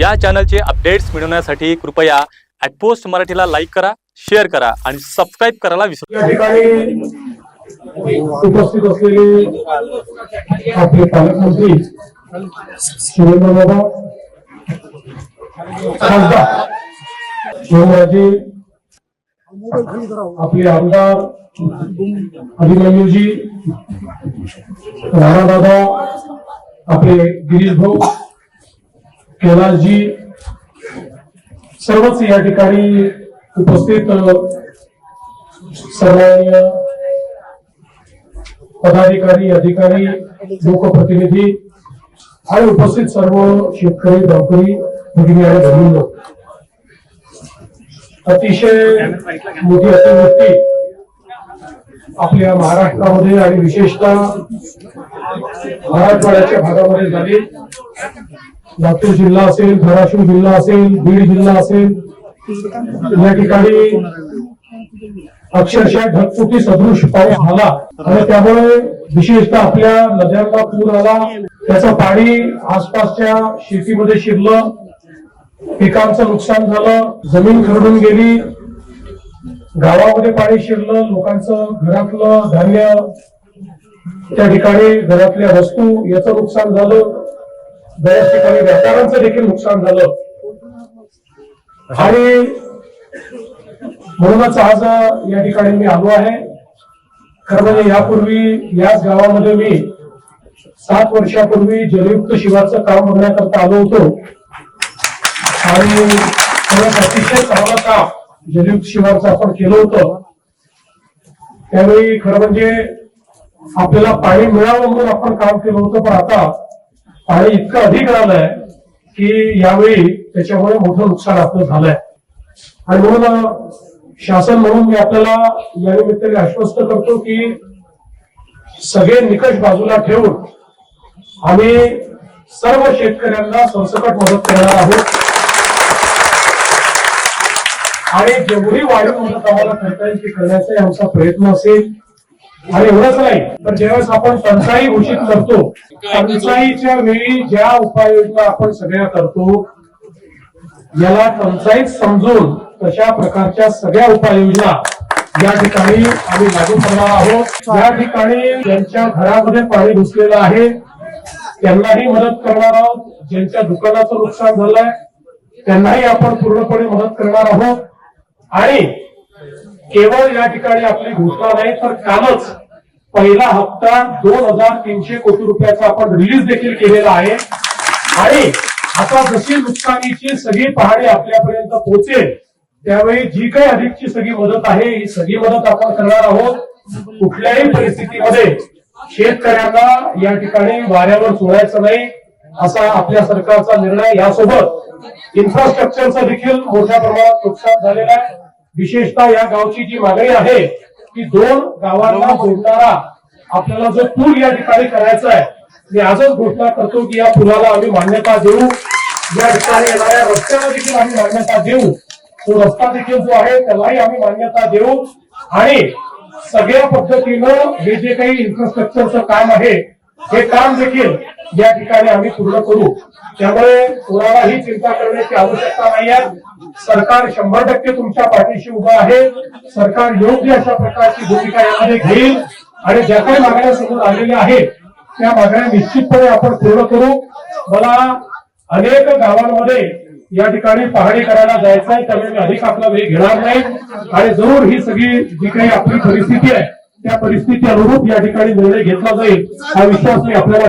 या चॅनलचे अपडेट्स मिळवण्यासाठी कृपया ॲटपोस्ट मराठीला लाईक करा शेअर करा आणि सबस्क्राईब करायला विसरू या ठिकाणी उपस्थित असलेले आपले पालकमंत्री शिवेंद्रबाबा खासदार शिवराजे आपले आमदार अभिमन्यूजी राणादादा आपले गिरीश भाऊ कैलासजी सर्वच या ठिकाणी उपस्थित सर्व सर्वांनी पदाधिकारी अधिकारी लोकप्रतिनिधी आणि उपस्थित सर्व शेतकरी गावकरी भगिनी आणि बहिणींनो अतिशय मोठी अतिवृष्टी आपल्या महाराष्ट्रामध्ये आणि विशेषतः मराठवाड्याच्या भागामध्ये झाली. लातूर जिल्हा असेल धाराशिव जिल्हा असेल बीड जिल्हा असेल या ठिकाणी अक्षरशः ढगफुटी सदृश पाऊस झाला. आणि त्यामुळे विशेषतः आपल्या नद्यांना पूर आला. त्याचं पाणी आसपासच्या शेतीमध्ये शिरलं. पिकांचं नुकसान झालं. जमीन खरडून गेली. गावामध्ये पाणी शिरलं. लोकांचं घरातलं धान्य त्या ठिकाणी घरातल्या वस्तू याचं नुकसान झालं. बऱ्याच ठिकाणी व्यापाऱ्यांचं देखील नुकसान झालं. आणि म्हणूनच आज या ठिकाणी मी आलो आहे. खरं म्हणजे यापूर्वी याच गावामध्ये मी सात वर्षापूर्वी जलयुक्त शिवारचं काम बघण्याकरता आलो होतो. आणि अतिशय चांगलं काम जलयुक्त शिवारचं आपण केलं होतं. त्यावेळी खरं म्हणजे आपल्याला पाणी मिळावं म्हणून आपण काम केलं होतं पण आता पाणी इतकं अधिक आलंय की यावेळी त्याच्यामुळे मोठं नुकसान आपलं झालंय. आणि म्हणून शासन म्हणून मी आपल्याला या निमित्ताने आश्वस्त करतो की सगळे निकष बाजूला ठेवून आम्ही सर्व शेतकऱ्यांना संसकट मदत करणार आहोत. आणि जेवढी वाढीव मदत आम्हाला करता येईल ती करण्याचा आमचा प्रयत्न असेल. आणि एवढंच नाही तर ज्यावेळेस आपण टंचाई घोषित करतो टंचाईच्या वेळी ज्या उपाययोजना आपण सगळ्या करतो याला टंचाईत समजून तशा प्रकारच्या सगळ्या उपाययोजना या ठिकाणी आम्ही लागू करणार आहोत. या ठिकाणी ज्यांच्या घरामध्ये पाणी घुसलेलं आहे त्यांनाही मदत करणार आहोत. ज्यांच्या दुकानाचं नुकसान झालंय त्यांनाही आपण पूर्णपणे मदत करणार आहोत. आणि केवळ या ठिकाणी आपली घोषणा नाही तर कालच पहिला हप्ता दोन हजार तीनशे कोटी रुपयाचा आपण रिलीज देखील केलेला आहे. आणि आता जशी नुकसानीची सगळी पाहणी आपल्यापर्यंत पोहोचेल त्यावेळी जी काही अधिकची सगळी मदत आहे ही सगळी मदत आपण करणार आहोत. कुठल्याही परिस्थितीमध्ये शेतकऱ्यांना या ठिकाणी वाऱ्यावर सोडायचं नाही असा आपल्या सरकारचा निर्णय यासोबत. इन्फ्रास्ट्रक्चरचं देखील मोठ्या प्रमाणात नुकसान झालेलं आहे. विशेषतः या गावची जी मागणी आहे की दोन गावांना जोडणारा आपल्याला जो पूल या ठिकाणी करायचा आहे मी आजच घोषणा करतो की या पुलाला आम्ही मान्यता देऊ. या ठिकाणी येणाऱ्या रस्त्याला देखील आम्ही मान्यता देऊ. तो रस्ता देखील जो आहे त्यालाही आम्ही मान्यता देऊ. आणि सगळ्या पद्धतीनं हे जे काही इन्फ्रास्ट्रक्चरचं काम आहे हे काम देखील या ठिकाणी आम्ही पूर्ण करू त्यामुळे कोणालाही चिंता करण्याची आवश्यकता नाही आहे सरकार शंभर टक्के तुमच्या पाठीशी उभं आहे. सरकार योग्य अशा प्रकारची भूमिका यामध्ये घेईल. आणि ज्या काही मागण्या समोर आलेल्या आहेत त्या मागण्या निश्चितपणे आपण पूर्ण करू. मला अनेक गावांमध्ये या ठिकाणी पाहणी करायला जायचं आहे. त्यामुळे मी अधिक आपला वेळ घेणार नाही. आणि जरूर ही सगळी जी काही आपली परिस्थिती आहे त्या परिस्थिती अनुरूप या ठिकाणी निर्णय घेतला जाईल. हा विश्वास मी आपल्याला